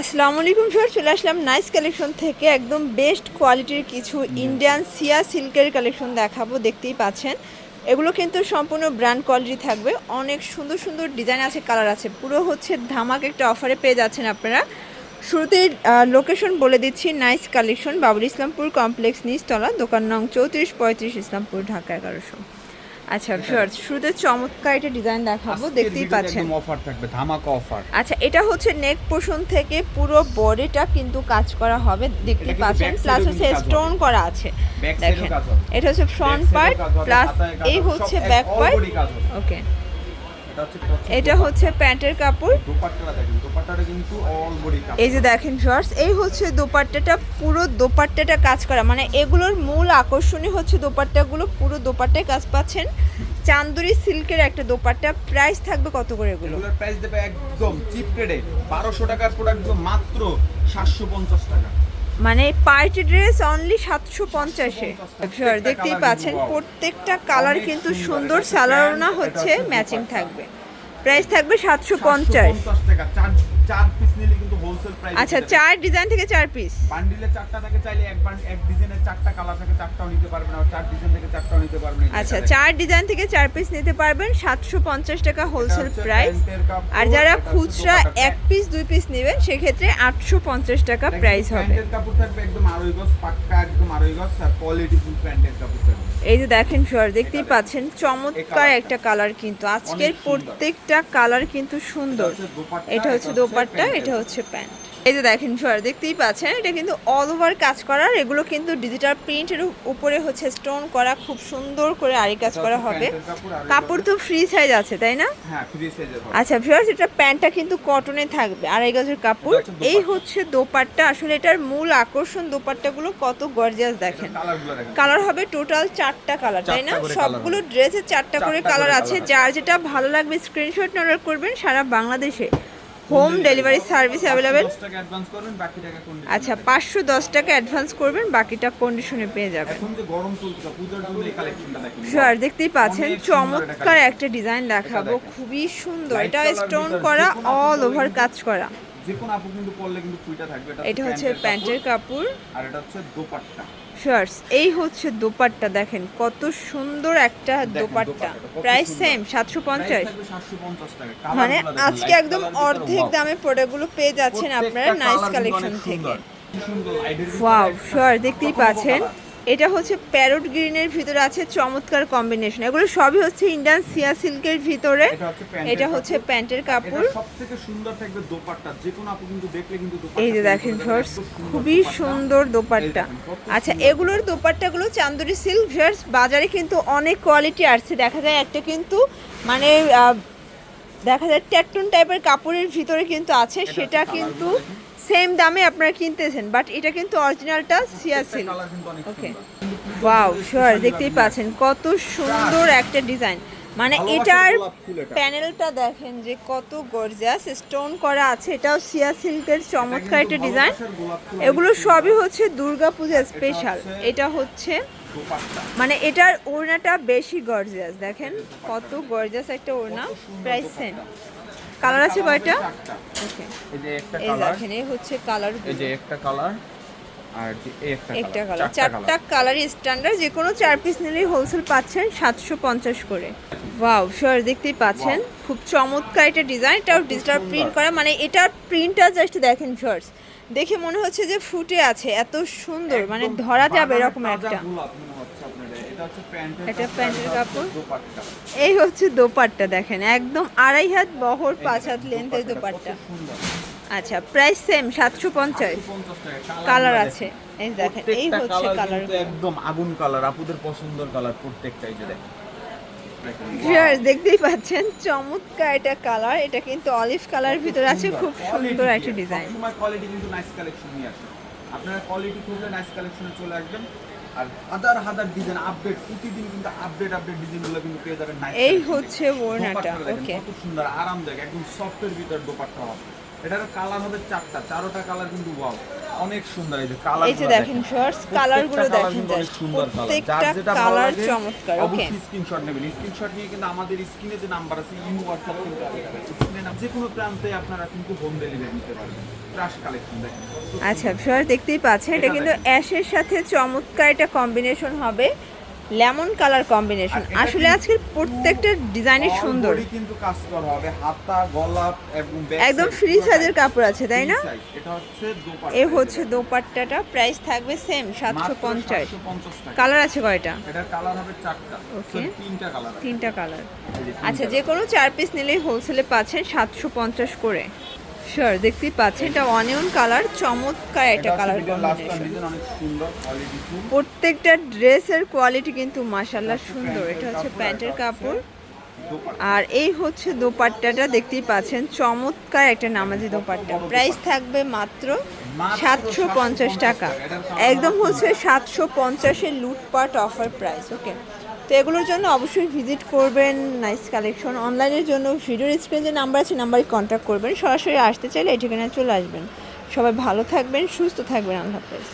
আসসালামু আলাইকুম স্যার চলে আসলাম নাইস কালেকশন থেকে একদম বেস্ট কোয়ালিটির কিছু ইন্ডিয়ান সিয়া সিল্কের কালেকশন দেখাবো দেখতেই পাচ্ছেন। এগুলো কিন্তু সম্পূর্ণ ব্র্যান্ড কোয়ালিটি থাকবে অনেক সুন্দর সুন্দর ডিজাইন আছে কালার আছে পুরো হচ্ছে ধামাক একটা অফারে পেয়ে যাচ্ছেন আপনারা। শুরুতেই লোকেশন বলে দিচ্ছি nice collection Babul Islampur complex নিচতলা দোকান নং চৌত্রিশ পঁয়ত্রিশ ইসলামপুর ঢাকা এগারোশো। আচ্ছা স্যার শুরুতে চমৎকার একটা ডিজাইন দেখাবো দেখতেই পাচ্ছেন। অফার থাকবে ধামাকা অফার আচ্ছা এটা হচ্ছে নেক পোর্শন থেকে পুরো বডিটা কিন্তু কাজ করা হবে দেখতে পাচ্ছেন প্লাস হচ্ছে স্টোন করা আছে। দেখেন এটা হচ্ছে ফ্রন্ট পার্ট প্লাস এই হচ্ছে ব্যাক পার্ট। ওকে এটা হচ্ছে প্যান্টের কাপড়। কিন্তু অল বডি এই যে দেখেন শর্টস এই হচ্ছে দোপাট্টাটা পুরো দোপাট্টাটা কাজ করা। মানে এগুলোর মূল আকর্ষণই হচ্ছে দোপাট্টাগুলো পুরো দোপাট্টায় কাজ পাচ্ছেন। চান্দুরি সিল্কের একটা দোপাট্টা প্রাইস থাকবে কত করে এগুলো? প্রাইস দেবে একদম চিপ রেটে 1200 টাকার প্রোডাক্ট মাত্র 750 টাকা। মানে পার্টি ড্রেস অনলি সাতশো পঞ্চাশে। দেখতেই পাচ্ছেন প্রত্যেকটা কালার কিন্তু সুন্দর। স্যালারোনা হচ্ছে ম্যাচিং থাকবে। প্রাইস থাকবে সাতশো পঞ্চাশ। 750 টাকা চার পিস নিলে কিন্তু হোলসেল প্রাইস আচ্ছা চার ডিজাইন থেকে চার পিস বান্ডিলে চারটা থাকে চাইলে এক এক ডিজাইনের চারটা কালার থাকে চারটাও নিতে পারবেন আর চার ডিজাইন থেকে চারটাও নিতে পারবেন আচ্ছা চার ডিজাইন থেকে চার পিস নিতে পারবেন সাতশো পঞ্চাশ টাকা হোলসেল প্রাইস আর যারা খুচরা এক পিস দুই পিস নেবেন সেক্ষেত্রে আটশো পঞ্চাশ টাকা প্রাইস হবে। প্যান্টের কাপড় থাকবে একদম আড়াই গজ পাক্কা একদম আড়াই গজ আর কোয়ালিটি ফুল প্যান্টের কাপড় থাকবে। এই যে দেখেন ফিওর দেখতেই পাচ্ছেন চমৎকার একটা কালার কিন্তু। আজকের প্রত্যেকটা কালার কিন্তু সুন্দর। এটা হচ্ছে দোপাট্টা, এটা হচ্ছে প্যান্ট। এই যে দেখেন শোয়ার দেখতেই পাচ্ছেন এটা কিন্তু অল ওভার কাজ করার এগুলো কিন্তু ডিজিটাল প্রিন্টের উপরে হচ্ছে স্টোন করা খুব সুন্দর করে আরি কাজ করা হবে। কাপড়। তো ফ্রি সাইজ আছে তাই না? হ্যাঁ আচ্ছা ভিউয়ার্স এটা প্যান্টটা কিন্তু কটনে থাকবে আড়াই গজের কাপড়। এই হচ্ছে দোপাট্টা আসলে এটার মূল আকর্ষণ দোপাট্টাগুলো কত গর্জিয়াস দেখেন। কালার হবে টোটাল চারটা কালার তাই না? সবগুলো ড্রেসে চারটা করে কালার আছে যার যেটা ভালো লাগবে স্ক্রিনশট অর্ডার করবেন সারা বাংলাদেশে। হোম ডেলিভারি সার্ভিস অ্যাভেলেবেল 10 টাকা অ্যাডভান্স করবেন বাকি টাকা condition আচ্ছা পাঁচশো দশ টাকা অ্যাডভান্স করবেন বাকিটা কন্ডিশনে পেয়ে যাবেন। শিওর দেখতেই পাচ্ছেন চমৎকার একটা ডিজাইন দেখাবো খুবই সুন্দর। এটা স্টোন করা অল ওভার কাজ করা। যে কোনো আপু কিন্তু পরলে কিন্তু ফুইটা থাকবে। এটা হচ্ছে প্যান্টের কাপড়। আর এটা হচ্ছে দোপাট্টা। শার্টস এই হচ্ছে দোপাট্টা দেখেন কত সুন্দর একটা দোপাট্টা প্রাইস সেম সাতশো পঞ্চাশ। Price থাকবে 750 টাকা। মানে আজকে একদম অর্ধেক। দামে প্রোডাক্টগুলো পেয়ে যাচ্ছেন আপনারা নাইস কালেকশন থেকে। ওয়াও একটা দেখতেই পাচ্ছেন। এটা হচ্ছে প্যারোট গ্রিনের ভিতরে আছে চমৎকার কম্বিনেশন। এগুলো সবই হচ্ছে ইন্ডিয়ান সিয়া সিল্কের ভিতরে। এটা হচ্ছে প্যান্টের কাপড়। সবথেকে সুন্দর থাকবে দোপাট্টা। যে কোনো আপু কিন্তু দেখলে কিন্তু দোপাট্টা এই যে দেখেন সুন্দর খুবই সুন্দর দোপাট্টা। আচ্ছা। এগুলোর দোপাট্টাগুলো চান্দুরি সিল্ক ভিউয়ার্স বাজারে কিন্তু অনেক কোয়ালিটি আসছে। দেখা যায় একটা কিন্তু মানে দেখা যায় ট্যাটুন টাইপের কাপড়ের ভিতরে কিন্তু আছে। সেটা কিন্তু সেম দামে আপনারা কিনতেছেন বাট এটা কিন্তু অরিজিনালটা সিয়া অনেক ওকে ওয়াও শিওর দেখতেই পাচ্ছেন কত সুন্দর একটা ডিজাইন। মানে এটার। প্যানেলটা দেখেন যে কত গর্জিয়াস স্টোন করা আছে এটাও সিয়া সিল্কের চমৎকার একটা ডিজাইন। এগুলো সবই হচ্ছে দুর্গা পূজা স্পেশাল এটা হচ্ছে মানে এটার ওড়নাটা বেশি গর্জিয়াস দেখেন কত গর্জিয়াস একটা ওড়না। Price same. কালার আছে কয়টা? ওকে এই যে হচ্ছে কালার এই যে একটা কালার আর একটা কালার চারটা স্ট্যান্ডার্ড যে কোনো চার পিস নিলেই হোলসেল পাচ্ছেন সাতশো পঞ্চাশ করে। ওয়াও দেখতেই পাচ্ছেন। খুব চমৎকার একটা ডিজাইন এটাও ডিজিটাল প্রিন্ট করা। মানে এটার প্রিন্টটা জাস্ট দেখেন দেখে মনে হচ্ছে যে ফুটে আছে এত সুন্দর। মানে ধরা যাবে এরকম একটা। এটা প্যান্টের কাপড়। এই হচ্ছে দোপাট্টা দেখেন একদম আড়াই হাত বহর পাঁচ হাত লেন্থের দোপাট্টা। আচ্ছা প্রাইস সেম সাতশো পঞ্চাশ। কালার আছে। এই দেখেন এই হচ্ছে কালার একদম আগুন কালার আপুদের পছন্দের কালার প্রত্যেকটা এই যে দেখেন। দেখতেই পাচ্ছেন চমৎকার এটা কালার এটা কিন্তু অলিভ কালার ভিতরে আছে খুব সুন্দর একটা ডিজাইন কোয়ালিটি কিন্তু নাইস কালেকশন নিয়ে আসে। আপনারা কোয়ালিটি খুঁজলে নাইস কালেকশনে চলে আসবেন। আর হাজার হাজার ডিজাইন আপডেট প্রতিদিন কিন্তু আপডেট আপডেট ডিজাইনগুলো কিন্তু পেয়ে যাবেন এই হচ্ছে ওড়নাটা, ওকে কত সুন্দর আরামদায়ক একদম সফটের ভিতর দোপাট্টা হবে। এটার কালার হবে চারটা চারোটা কালার কিন্তু ওয়াও অনেক সুন্দর এই যে কালার এই যে দেখেন শর্টস কালারগুলো দেখেন অনেক সুন্দর কালার যেটা কালার চমৎকার ওকে স্ক্রিনশট নেবেন। স্ক্রিনশট নিয়ে কিন্তু আমাদের স্ক্রিনে যে নাম্বার আছে কিন্তু স্ক্রিনে নাম যে কোনো প্রান্তে আপনারা কিন্তু হোম ডেলিভারি নিতে পারবেন। আচ্ছা সর দেখতেই পাচ্ছেন এটা কিন্তু। অ্যাশের সাথে চমৎকার এটা কম্বিনেশন হবে। লেমন কালার কম্বিনেশন। আসলে আজকের প্রত্যেকটা ডিজাইনই all সুন্দর। কিন্তু কাজ করা হবে হাতা গলা এবং একদম ফ্রি সাইজের কাপড় আছে তাই না? এটা হচ্ছে দোপাট্টা এ হচ্ছে দোপাট্টাটা প্রাইস থাকবে সেম সাতশো পঞ্চাশ। 750 কালার আছে কয়টা? এটার কালার হবে চারটা. Sorry, তিনটা কালার তিনটা কালার এই আচ্ছা যে কোনো চার পিস নিলেই হোলসেলে পাচ্ছেন সাতশো পঞ্চাশ করে। শিওর দেখতেই পাচ্ছেন এটা অনিয়ন কালার চমৎকার একটা কালার প্রত্যেকটা ড্রেসের কোয়ালিটি কিন্তু মাসাল্লাহ সুন্দর। এটা হচ্ছে প্যান্টের কাপড়। আর এই হচ্ছে দোপাট্টাটা দেখতেই পাচ্ছেন চমৎকার একটা নামাজি দোপাট্টা। প্রাইস থাকবে মাত্র সাতশো পঞ্চাশ টাকা। একদম হচ্ছে সাতশো পঞ্চাশের লুটপাট অফার প্রাইস ওকে তো এগুলোর জন্য অবশ্যই ভিজিট করবেন নাইস কালেকশন অনলাইনের জন্য ভিডিওর স্ক্রিনে যে নাম্বার আছে নাম্বারে কন্ট্যাক্ট করবেন। সরাসরি আসতে চাইলে এই ঠিকানায় চলে আসবেন। সবাই ভালো থাকবেন, সুস্থ থাকবেন। আল্লাহ হাফেজ।